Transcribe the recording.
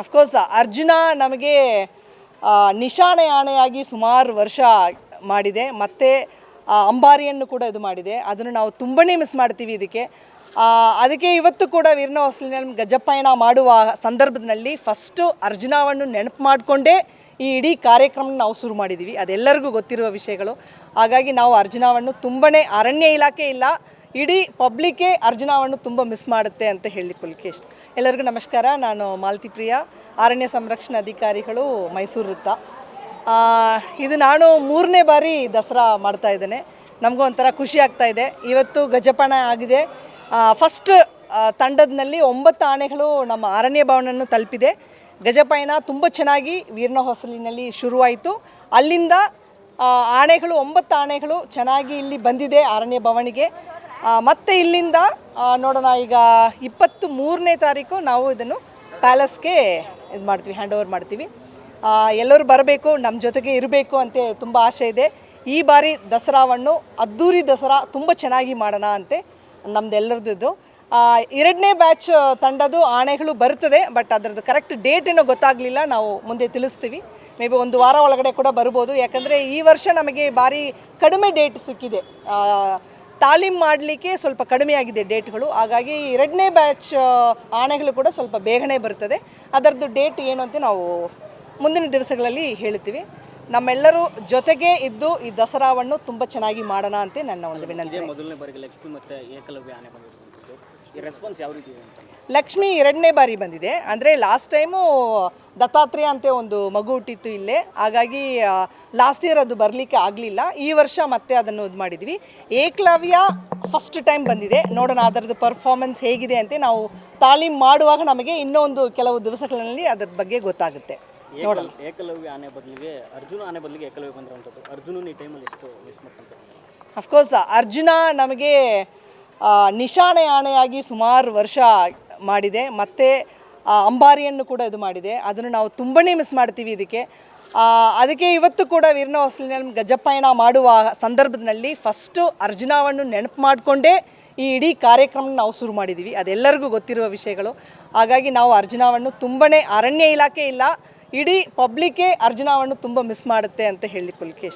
Of course Arjuna ನಮಗೆ ನಿಶಾನೆ ಆಣೆಯಾಗಿ ಸುಮಾರು ವರ್ಷ ಮಾಡಿದೆ. ಮತ್ತು ಅಂಬಾರಿಯನ್ನು ಕೂಡ ಇದು ಮಾಡಿದೆ. ಅದನ್ನು ನಾವು ತುಂಬನೇ ಮಿಸ್ ಮಾಡ್ತೀವಿ ಇದಕ್ಕೆ. ಅದಕ್ಕೆ ಇವತ್ತು ಕೂಡ ವೀರನ ಹೊಸಲಿನಲ್ಲಿ ಗಜಪಯಣ ಮಾಡುವ ಸಂದರ್ಭದಲ್ಲಿ ಫಸ್ಟು ಅರ್ಜುನವನ್ನು ನೆನಪು ಮಾಡಿಕೊಂಡೇ ಈ ಇಡೀ ಕಾರ್ಯಕ್ರಮ ನಾವು ಶುರು ಮಾಡಿದ್ದೀವಿ ಅದೆಲ್ಲರಿಗೂ ಗೊತ್ತಿರುವ ವಿಷಯಗಳು. ಹಾಗಾಗಿ ನಾವು ಅರ್ಜುನವನ್ನು ತುಂಬನೇ ಅರಣ್ಯ ಇಲಾಖೆ ಇಲ್ಲ ಇಡೀ ಪಬ್ಲಿಕ್ಕೇ ಅರ್ಜುನವನ್ನು ತುಂಬ ಮಿಸ್ ಮಾಡುತ್ತೆ ಅಂತ ಹೇಳಿಕೊಳ್ಳಿಕ್ಕೆ ಇಷ್ಟ. ಎಲ್ಲರಿಗೂ ನಮಸ್ಕಾರ. ನಾನು ಮಾಲತಿ ಪ್ರಿಯಾ ಅರಣ್ಯ ಸಂರಕ್ಷಣಾ ಅಧಿಕಾರಿಗಳು ಮೈಸೂರು ವೃತ್ತ. ಇದು ನಾನು ಮೂರನೇ ಬಾರಿ ದಸರಾ ಮಾಡ್ತಾ ಇದ್ದೇನೆ. ನಮಗೂ ಒಂಥರ ಖುಷಿ ಆಗ್ತಾ ಇದೆ. ಇವತ್ತು ಗಜಪಣ ಆಗಿದೆ. ಫಸ್ಟ್ ತಂಡದಲ್ಲಿ ಒಂಬತ್ತು ಆನೆಗಳು ನಮ್ಮ ಅರಣ್ಯ ಭವನನ್ನು ತಲುಪಿದೆ. ಗಜಪಯಣ ತುಂಬ ಚೆನ್ನಾಗಿ ವೀರ್ಣ ಹೊಸಲಿನಲ್ಲಿ ಶುರುವಾಯಿತು. ಅಲ್ಲಿಂದ ಆನೆಗಳು, ಒಂಬತ್ತು ಆನೆಗಳು ಚೆನ್ನಾಗಿ ಇಲ್ಲಿ ಬಂದಿದೆ ಅರಣ್ಯ ಭವನಿಗೆ. ಮತ್ತೆ ಇಲ್ಲಿಂದ ನೋಡೋಣ, ಈಗ ಇಪ್ಪತ್ತು ಮೂರನೇ ತಾರೀಕು ನಾವು ಇದನ್ನು ಪ್ಯಾಲೇಸ್ಗೆ ಇದು ಮಾಡ್ತೀವಿ ಹ್ಯಾಂಡ್ ಓವರ್ ಮಾಡ್ತೀವಿ. ಎಲ್ಲರೂ ಬರಬೇಕು ನಮ್ಮ ಜೊತೆಗೆ ಇರಬೇಕು ಅಂತ ತುಂಬ ಆಸೆ ಇದೆ. ಈ ಬಾರಿ ದಸರಾವನ್ನು ಅದ್ದೂರಿ ದಸರಾ ತುಂಬ ಚೆನ್ನಾಗಿ ಮಾಡೋಣ ಅಂತೆ ನಮ್ದೆಲ್ಲರದ್ದು ಇದು ಎರಡನೇ ಬ್ಯಾಚ್ ತಂಡದು ಆಣೆಗಳು ಬರ್ತದೆ, ಬಟ್ ಅದರದ್ದು ಕರೆಕ್ಟ್ ಡೇಟ್ ಏನೋ ಗೊತ್ತಾಗಲಿಲ್ಲ, ನಾವು ಮುಂದೆ ತಿಳಿಸ್ತೀವಿ. ಮೇ ಬಿ ಒಂದು ವಾರ ಒಳಗಡೆ ಕೂಡ ಬರ್ಬೋದು. ಯಾಕಂದರೆ ಈ ವರ್ಷ ನಮಗೆ ಭಾರಿ ಕಡಿಮೆ ಡೇಟ್ ಸಿಕ್ಕಿದೆ. ತಾಲೀಮ್ ಮಾಡಲಿಕ್ಕೆ ಸ್ವಲ್ಪ ಕಡಿಮೆಯಾಗಿದೆ ಡೇಟ್ಗಳು. ಹಾಗಾಗಿ ಎರಡನೇ ಬ್ಯಾಚ್ ಆಣೆಗಳು ಕೂಡ ಸ್ವಲ್ಪ ಬೇಗನೆ ಬರ್ತದೆ ಅದರದ್ದು ಡೇಟ್ ಏನು ಅಂತ ನಾವು ಮುಂದಿನ ದಿವಸಗಳಲ್ಲಿ ಹೇಳ್ತೀವಿ. ನಮ್ಮೆಲ್ಲರೂ ಜೊತೆಗೆ ಇದ್ದು ಈ ದಸರಾವನ್ನು ತುಂಬ ಚೆನ್ನಾಗಿ ಮಾಡೋಣ ಅಂತ ನನ್ನ ಒಂದು ವಿನಂತಿ. ಮೊದಲನೇ ಬಾರಿಗೆ ಲಕ್ಷ್ಮಿ ಮತ್ತೆ ಏಕಲವ್ಯ ಆನೆ ರೆಸ್ಪಾನ್ಸ್ ಯಾವ ರೀತಿ ಲಕ್ಷ್ಮಿ ಎರಡನೇ ಬಾರಿ ಬಂದಿದೆ. ಅಂದರೆ ಲಾಸ್ಟ್ ಟೈಮು ದತ್ತಾತ್ರೇಯ ಅಂತ ಒಂದು ಮಗು ಹುಟ್ಟಿತ್ತು ಇಲ್ಲೇ. ಹಾಗಾಗಿ ಲಾಸ್ಟ್ ಇಯರ್ ಅದು ಬರಲಿಕ್ಕೆ ಆಗಲಿಲ್ಲ. ಈ ವರ್ಷ ಮತ್ತೆ ಅದನ್ನು ಇದು ಮಾಡಿದ್ವಿ. ಏಕಲವ್ಯ ಫಸ್ಟ್ ಟೈಮ್ ಬಂದಿದೆ. ನೋಡೋಣ ಅದರದ್ದು ಪರ್ಫಾರ್ಮೆನ್ಸ್ ಹೇಗಿದೆ ಅಂತ ನಾವು ತಾಲೀಮ್ ಮಾಡುವಾಗ ನಮಗೆ ಇನ್ನೊಂದು ಕೆಲವು ದಿವಸಗಳಲ್ಲಿ ಅದ್ರ ಬಗ್ಗೆ ಗೊತ್ತಾಗುತ್ತೆ. ನೋಡೋಣ. ಏಕಲವ್ಯ ಆನೆ ಬದಲಿಗೆ ಅರ್ಜುನ ಆನೆ ಬದಲಿಗೆ ಏಕಲವ್ಯ ಬಂದಿರುವಂಥದ್ದು. ಅರ್ಜುನನ ಈ ಟೈಮಲ್ಲಿ ಎಷ್ಟು ಮಿಸ್ ಮಾಡ್ಕೊಂತಾರೆ? ಅಫ್ಕೋರ್ಸ್ ಅರ್ಜುನ ನಮಗೆ ನಿಶಾನೆ ಆಣೆಯಾಗಿ ಸುಮಾರು ವರ್ಷ ಮಾಡಿದೆ. ಮತ್ತು ಅಂಬಾರಿಯನ್ನು ಕೂಡ ಇದು ಮಾಡಿದೆ. ಅದನ್ನು ನಾವು ತುಂಬನೇ ಮಿಸ್ ಮಾಡ್ತೀವಿ ಇದಕ್ಕೆ. ಅದಕ್ಕೆ ಇವತ್ತು ಕೂಡ ವೀರನ ಹೊಸಲಿನಲ್ಲಿ ಗಜಪಯಣ ಮಾಡುವ ಸಂದರ್ಭದಲ್ಲಿ ಫಸ್ಟು ಅರ್ಜುನವನ್ನು ನೆನಪು ಮಾಡಿಕೊಂಡೇ ಈ ಇಡೀ ಕಾರ್ಯಕ್ರಮ ನಾವು ಶುರು ಮಾಡಿದ್ದೀವಿ ಅದೆಲ್ಲರಿಗೂ ಗೊತ್ತಿರುವ ವಿಷಯಗಳು. ಹಾಗಾಗಿ ನಾವು ಅರ್ಜುನವನ್ನು ತುಂಬನೇ ಅರಣ್ಯ ಇಲಾಖೆ ಇಲ್ಲ, ಇಡೀ ಪಬ್ಲಿಕ್ಕೇ ಅರ್ಜುನವನ್ನು ತುಂಬ ಮಿಸ್ ಮಾಡುತ್ತೆ ಅಂತ ಹೇಳಿ ಇಷ್ಟ.